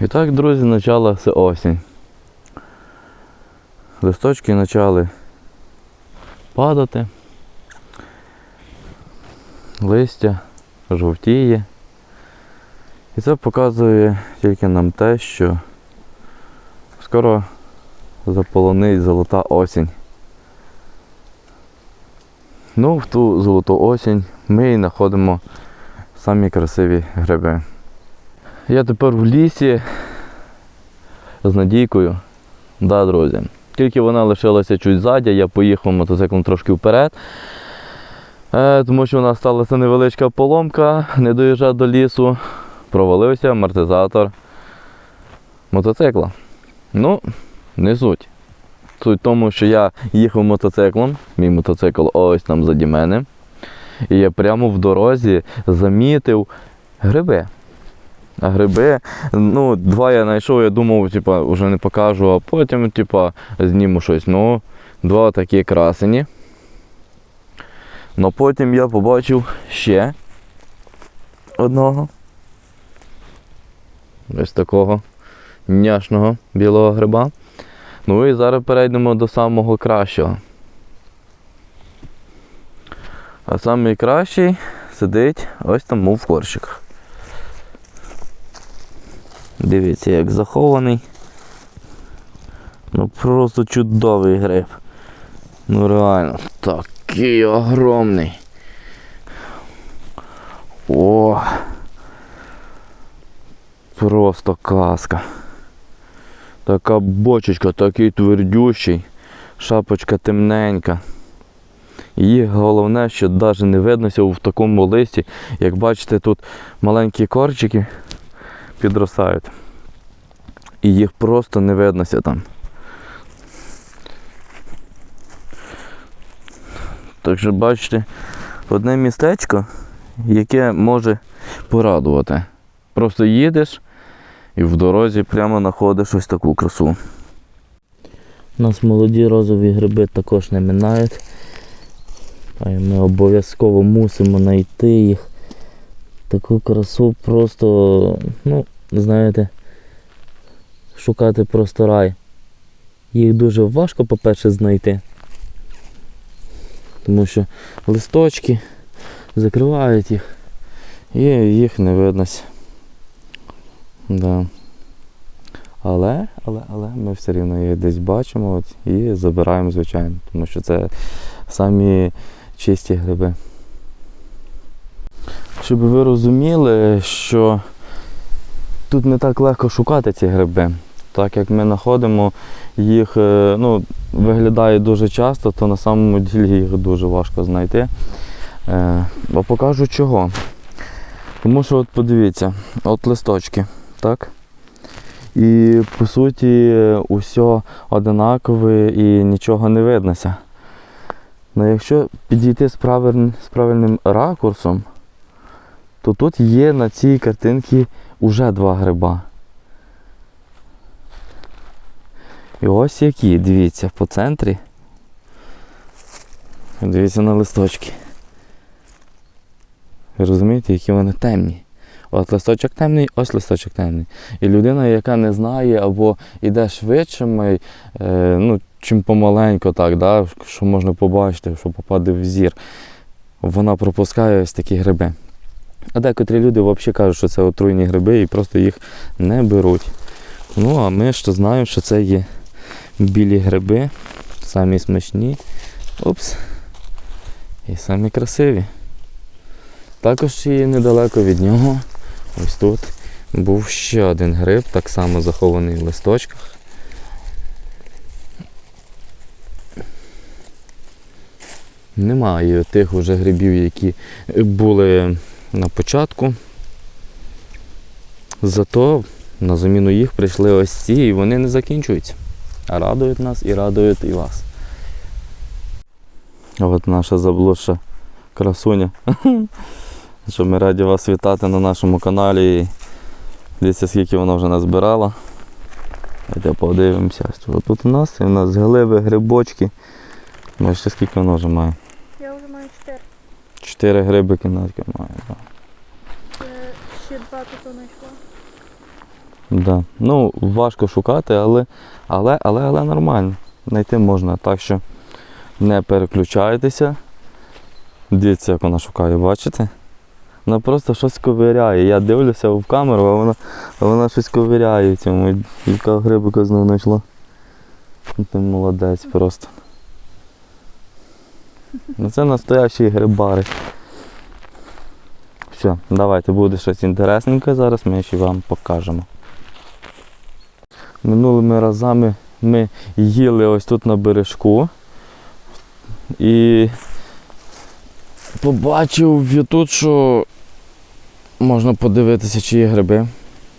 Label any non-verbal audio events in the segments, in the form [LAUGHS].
І так, друзі, почалася осінь. Листочки почали падати. Листя жовтіє. І це показує тільки нам те, що скоро заполонить золота осінь. Ну, в ту золоту осінь ми і знаходимо самі красиві гриби. Я тепер в лісі з Надійкою. Да, друзі. Тільки вона лишилася чуть ззаді, я поїхав мотоциклом трошки вперед. Е, тому що у нас сталася невеличка поломка, не доїжджав до лісу, провалився амортизатор мотоцикла. Ну, не суть. Суть в тому, що я їхав мотоциклом, мій мотоцикл ось там заді мене. І я прямо в дорозі замітив гриби. А гриби, ну, два я знайшов, я думав, типа, вже не покажу, а потім, типа, зніму щось. Ну, два такі красені. Но потім я побачив ще одного. Ось такого няшного білого гриба. Ну і зараз перейдемо до самого кращого. А самий кращий сидить ось там в корчиках. Дивіться, як захований. Ну просто чудовий гриб. Ну реально, такий огромний. О! Просто казка. Така бочечка, такий твердющий, шапочка темненька. І головне, що навіть не виднося в такому листі. Як бачите, тут маленькі корчики підростають. І їх просто не виднося там. Так що бачите, одне містечко, яке може порадувати. Просто їдеш і в дорозі прямо знаходиш ось таку красу. У нас молоді розові гриби також не минають. А ми обов'язково мусимо знайти їх. Таку красу просто, ну, знаєте, шукати просто рай. Їх дуже важко, по-перше, знайти. Тому що листочки закривають їх і їх не виднося. Да. Але, але, але ми все рівно їх десь бачимо от, і забираємо, звичайно, тому що це самі чисті гриби. Щоб ви розуміли, що тут не так легко шукати ці гриби. Так як ми знаходимо їх, е, ну, виглядає дуже часто, то на самому ділі їх дуже важко знайти. Е, Бо покажу чого. Тому що от подивіться, от листочки, так? І по суті усе одинакове і нічого не виднося. Ну якщо підійти з правильним ракурсом, то тут є на цій картинці вже два гриба. І ось які, дивіться, по центрі. Дивіться на листочки. Ви розумієте, які вони темні. От листочок темний, ось листочок темний. І людина, яка не знає або йде швидше, е, ну, чим помаленько, так, да, що можна побачити, що попаде в зір, вона пропускає ось такі гриби. А декотрі люди взагалі кажуть, що це отруйні гриби і просто їх не беруть. Ну, а ми то знаємо, що це є білі гриби, самі смачні. Опс. І самі красиві. Також і недалеко від нього, ось тут, був ще один гриб, так само захований в листочках. Немає тих уже грибів, які були на початку. Зато на заміну їх прийшли ось ці і вони не закінчуються. А радують нас і радують і вас. От наша заблудша красуня. [LAUGHS] Що ми раді вас вітати на нашому каналі. Дивіться, скільки вона вже назбирала. Давайте подивимося. Що тут у нас? І у нас гливи, грибочки. Бачите, скільки вона вже має? Я вже маю 4. Чотири гриби кімнатки має. Так. Ще, два тут знайшла. Да. Ну, важко шукати, але, але, але, але нормально. Знайти можна. Так що не переключайтеся. Дивіться, як вона шукає, бачите? Вона просто щось ковиряє. Я дивлюся в камеру, а вона, а вона щось ковиряє в цьому. Яка грибика знову знайшла. Ти молодець просто. Ну це настоящі грибари. Все, давайте буде щось інтересненьке зараз, ми ще вам покажемо. Минулими разами ми їли ось тут на бережку. І побачив тут, що можна подивитися, чи є гриби.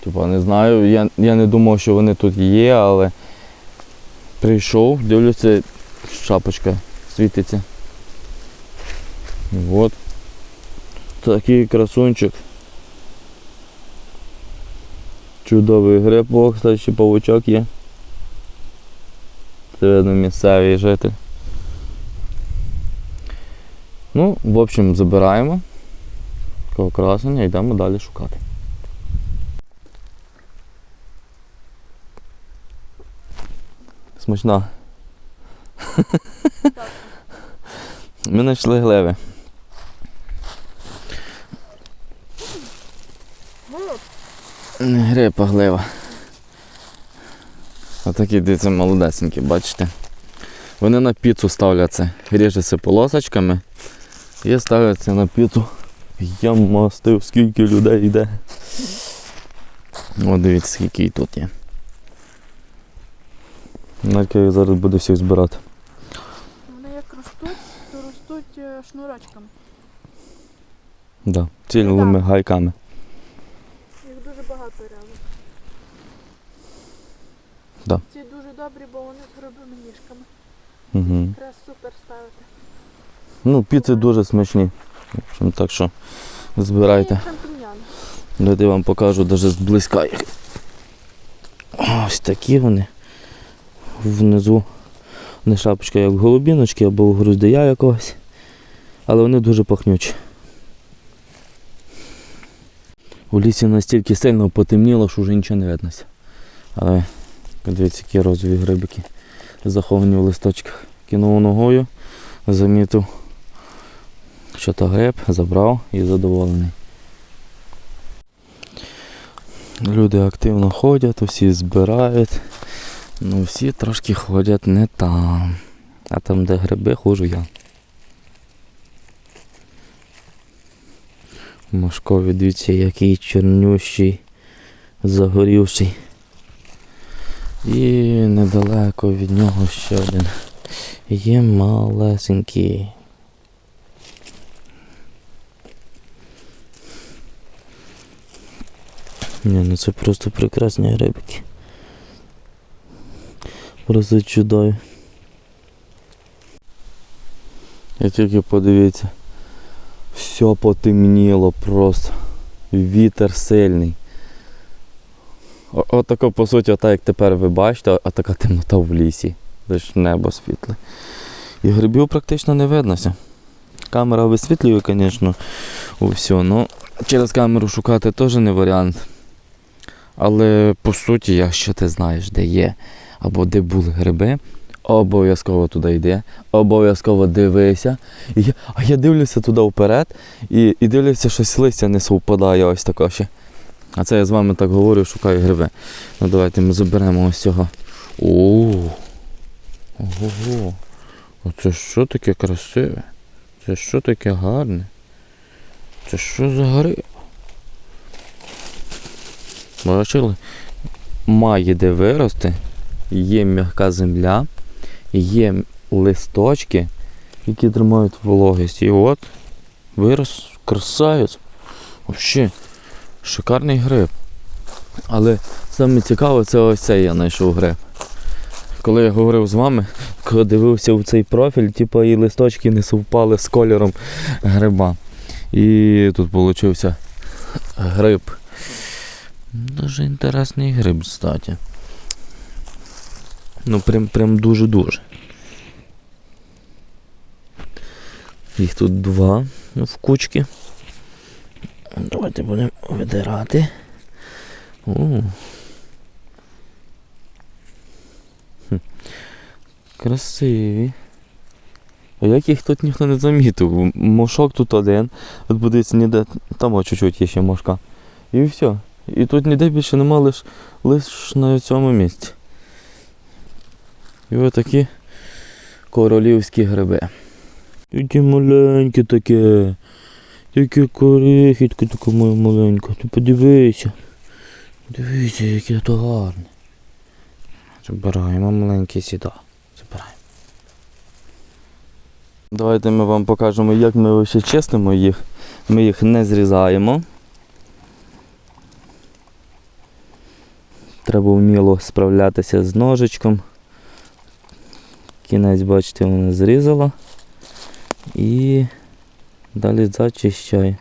Типа не знаю. Я, я не думав, що вони тут є, але прийшов, дивлюся, шапочка світиться. От. Такий красунчик. Чудовий гриб, о, кстати, павучок є. Це видно місцевий житель. Ну, в общем, забираємо такого красення йдемо далі шукати. Смачна. [LAUGHS] Ми знайшли глеви. Не гриб, а глива. Отакі дивіться молодесенькі, бачите? Вони на піцу ставляться. Ріжеться полосочками і ставляться на піцу. Я мастив, скільки людей йде. О, дивіться, скільки і тут є. Налька їх зараз буде всіх збирати. Вони як ростуть, то ростуть е, шнурочками. Да, цілими гайками. Їх дуже багато реально. Да. Ці дуже добрі, бо вони з грубими ніжками. Угу. Якраз супер ставити. Ну, піци дуже смачні. В общем, так що збирайте. Дайте я вам покажу навіть зблизька їх. Ось такі вони. Внизу не шапочка, як голубіночки або груздия якогось. Але вони дуже пахнючі. У лісі настільки сильно потемніло, що вже нічого не виднося. Але подивіться, які розові грибики заховані в листочках. Кинув ногою, замітив, що то гриб, забрав і задоволений. Люди активно ходять, усі збирають. Ну всі трошки ходять не там. А там, де гриби, хожу я. Мошкові, дивіться, який чорнющий, загорівший. І недалеко від нього ще один. Є малесенький. Ні, ну це просто прекрасні грибики. Просто чудові. І тільки подивіться. Все потемніло просто. Вітер сильний. О- Отако, по суті, отак, як тепер ви бачите, така темнота в лісі. Лиш небо світле. І грибів практично не виднося. Камера висвітлює, звісно, все, ну через камеру шукати теж не варіант. Але по суті, якщо ти знаєш, де є або де були гриби, обов'язково туди йди, обов'язково дивися. І я, а я дивлюся туди вперед і, і дивлюся, щось листя не совпадає ось таке ще. А це я з вами так говорю, шукаю гриби. Ну давайте ми заберемо ось цього. О, ого. Оце що таке красиве? Це що таке гарне? Це що за гриб? Бачили? Має де вирости, є м'яка земля, є листочки, які тримають вологість. І от вирос красавець. Взагалі, шикарний гриб. Але саме цікаве, це ось цей я знайшов гриб. Коли я говорив з вами, коли дивився в цей профіль, типу і листочки не совпали з кольором гриба. І тут вийшов гриб. Дуже інтересний гриб, кстати. Ну, прям прям дуже-дуже. Їх тут два в кучки. Давайте будемо видирати. Красиві. А як їх тут ніхто не замітив? Мошок тут один. От подивіться, ніде там чуть-чуть є ще мошка. І все. І тут ніде більше нема, лиш, лиш на цьому місці. І ось такі королівські гриби. Які маленькі такі. Таке корихітко, таке моє маленьке. Ти подивися. Дивіться, яке то гарне. Забираємо маленький сюди. Забираємо. Давайте ми вам покажемо, як ми ще чистимо їх. Ми їх не зрізаємо. Треба вміло справлятися з ножичком. Кінець, бачите, вона зрізала. І далі зачищаю.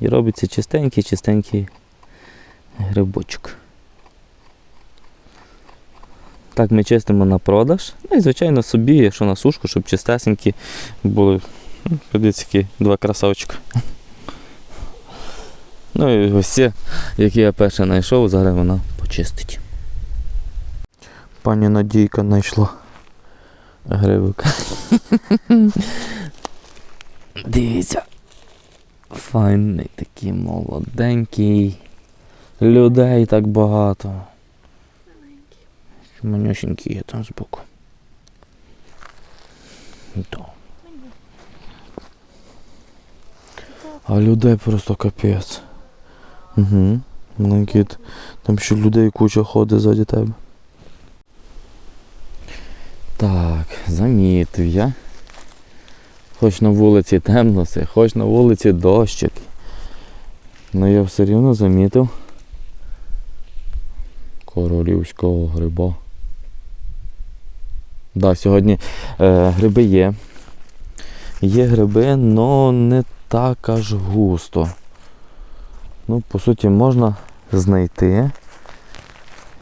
І робиться чистенький, чистенький грибочок. Так ми чистимо на продаж. Ну і звичайно собі, якщо на сушку, щоб чистесенькі були. Ну, які два красавчика. Ну і ось ці, які я перше знайшов, зараз вона почистить. Пані Надійка знайшла грибик. [LAUGHS] Дивіться. Файний такий молоденький. Людей так багато. Манюсенькі є там збоку. То. А людей просто капець. Угу. Маленький. Там ще людей куча ходить ззаді тебе. Так, замітив я. Хоч на вулиці темно все, хоч на вулиці дощик. Ну я все рівно замітив королівського гриба. Да, сьогодні е, гриби є. Є гриби, але не так аж густо. Ну, по суті, можна знайти.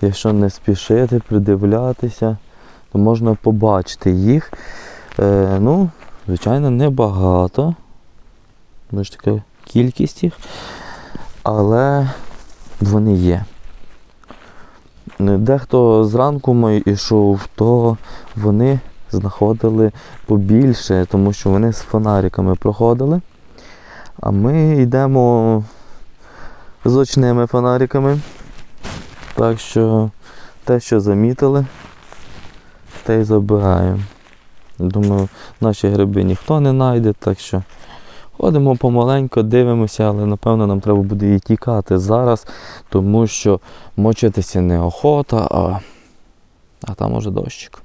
Якщо не спішити, придивлятися, то можна побачити їх. Е, ну, звичайно, небагато. Ось така кількість їх. Але вони є. Дехто зранку мій ішов, то вони знаходили побільше, тому що вони з фонариками проходили. А ми йдемо з очними фонариками. Так що те, що замітили, те й забираємо. Думаю, наші гриби ніхто не знайде, так що ходимо помаленько, дивимося, але напевно нам треба буде і тікати зараз, тому що мочитися не охота, а, а там уже дощик.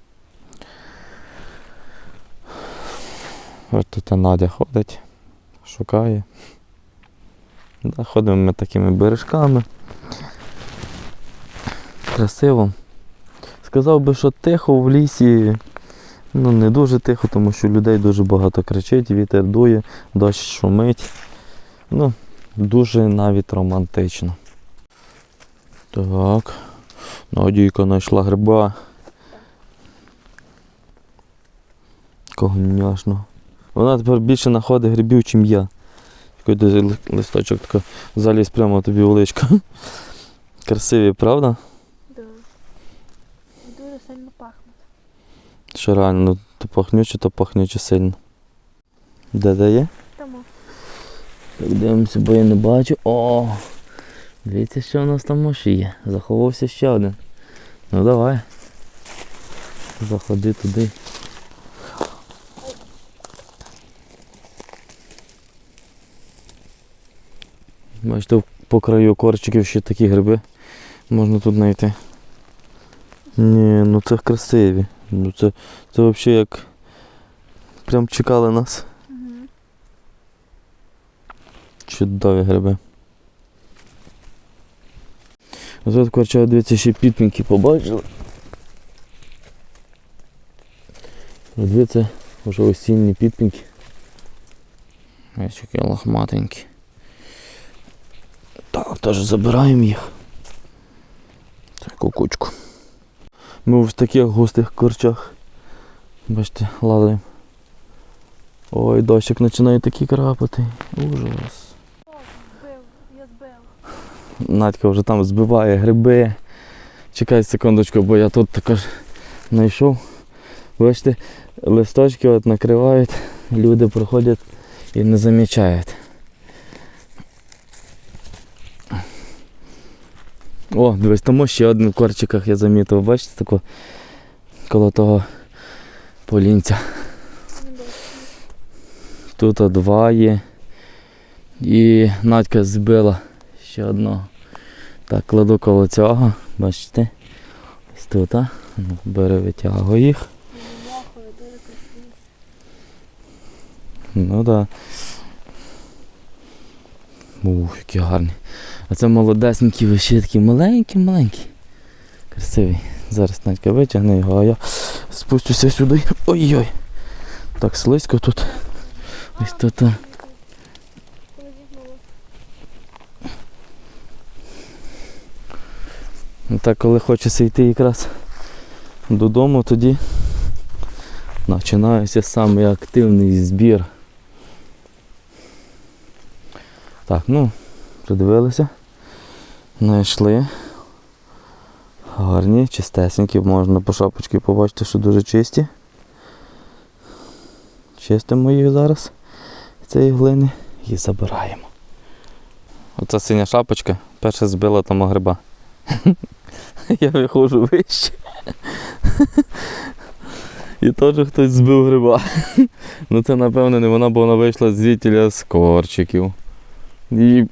Ось тут Надя ходить, шукає. Да, ходимо ми такими бережками. Красиво. Сказав би, що тихо в лісі, ну не дуже тихо, тому що людей дуже багато кричить, вітер дує, дощ шумить. Ну, дуже навіть романтично. Так. Надійка знайшла гриба. Когняшно. Вона тепер більше знаходить грибів, чим я. Такий листочок така заліз прямо тобі в личко. [LAUGHS] Красиві, правда? Да. І Дуже сильно пахне. Що реально, ну, то пахнюче, то пахнюче сильно. Де де є? Тому. Так дивимося, бо я не бачу. О! Дивіться, що у нас там ще є. Заховався ще один. Ну давай. Заходи туди. Бачите, по краю корчиків ще такі гриби можна тут знайти. Ні, ну це красиві. Ну це, це взагалі як прям чекали нас. Угу. Чудові гриби. А тут корча, дивіться, ще підпінки побачили. Дивіться, вже осінні підпінки. Ось які лохматенькі. Так, теж забираємо їх. Таку кучку. Ми в таких густих корчах. Бачите, лазаємо. Ой, дощик починає такі крапати. Ужас. О, збив, я збив. Надька вже там збиває гриби. Чекай секундочку, бо я тут також знайшов. Бачите, листочки от накривають, люди проходять і не замічають. О, дивись, тому ще один в корчиках я замітив, бачите, тако коло того полінця. Тут два є. І Надька збила ще одного. Так, кладу коло цього, бачите? Ось тут, а? Ну, Бери, витягую їх. Ну так. Да. Ух, які гарні. А це молодесенькі виші такі маленькі-маленькі. Красиві. Зараз Надька витягне його, а я спустюся сюди. Ой-ой. Так слизько тут. Ось тут. мало. Ну так, коли хочеться йти якраз додому, тоді починається самий активний збір. Так, ну, придивилися, знайшли. Гарні, чистесенькі, можна по шапочці побачити, що дуже чисті. Чистимо їх зараз цієї глини і забираємо. Оця синя шапочка перша збила там гриба. [LAUGHS] Я виходжу вище. [LAUGHS] І теж хтось збив гриба. [LAUGHS] Ну це напевно не вона, бо вона вийшла звідтіля з корчиків. І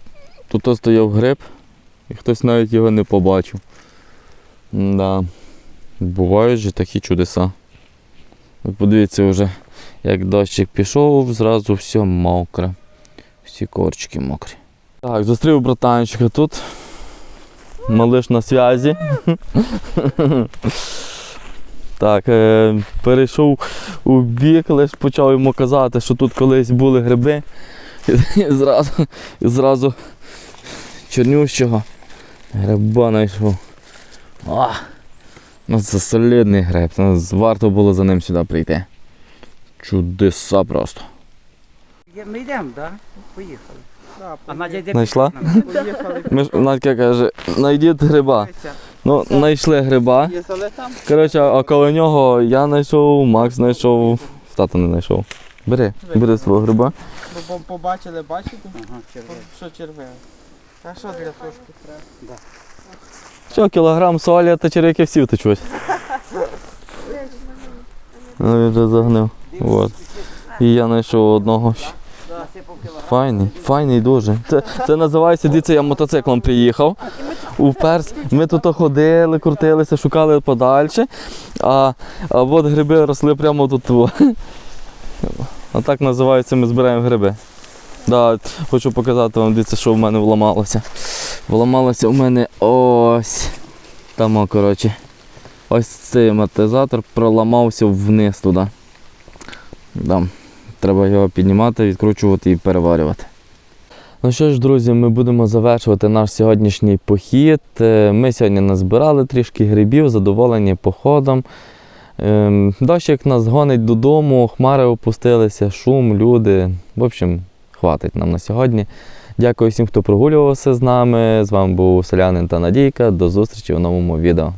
тут стояв гриб, і хтось навіть його не побачив. Да. Бувають же такі чудеса. Подивіться вже, як дощик пішов, зразу все мокре. Всі корчики мокрі. Так, зустрів братанчика тут. Малиш на зв'язі. [LAUGHS] Так, е, перейшов у бік, лише почав йому казати, що тут колись були гриби. [LAUGHS] І, зразу, і зразу чорнющого гриба знайшов. А, ну це солідний гриб. Ну, варто було за ним сюди прийти. Чудеса просто. Ми йдемо, так? Поїхали. А Надя йде Знайшла? [LAUGHS] Поїхали. Ми ж- Надька каже, знайдіть гриба. Ну, знайшли гриба. Їздили там. Коротше, а коло нього я знайшов, Макс знайшов, тато не знайшов. Бери, бери свого гриба. Бо побачили, бачите, Ага, червоно. що червиве. А що для сушки треба? Що, кілограм солі та черв'яки всі втечуть. Ну, він вже загнив. От. І я знайшов одного. Файний, файний дуже. Це, це називається, дивіться, я мотоциклом приїхав. Уперс. Ми тут ходили, крутилися, шукали подальше. А, а от гриби росли прямо тут. А так називається, ми збираємо гриби. Да, хочу показати вам, дивіться, що в мене вламалося. Вламалося в мене ось. Там, коротше. Ось цей амортизатор проламався вниз туди. Да. Треба його піднімати, відкручувати і переварювати. Ну що ж, друзі, ми будемо завершувати наш сьогоднішній похід. Е, Ми сьогодні назбирали трішки грибів, задоволені походом. Ем, Дощик нас гонить додому, хмари опустилися, шум, люди. В общем, хватить нам на сьогодні. Дякую всім, хто прогулювався з нами. З вами був Селянин та Надійка. До зустрічі у новому відео.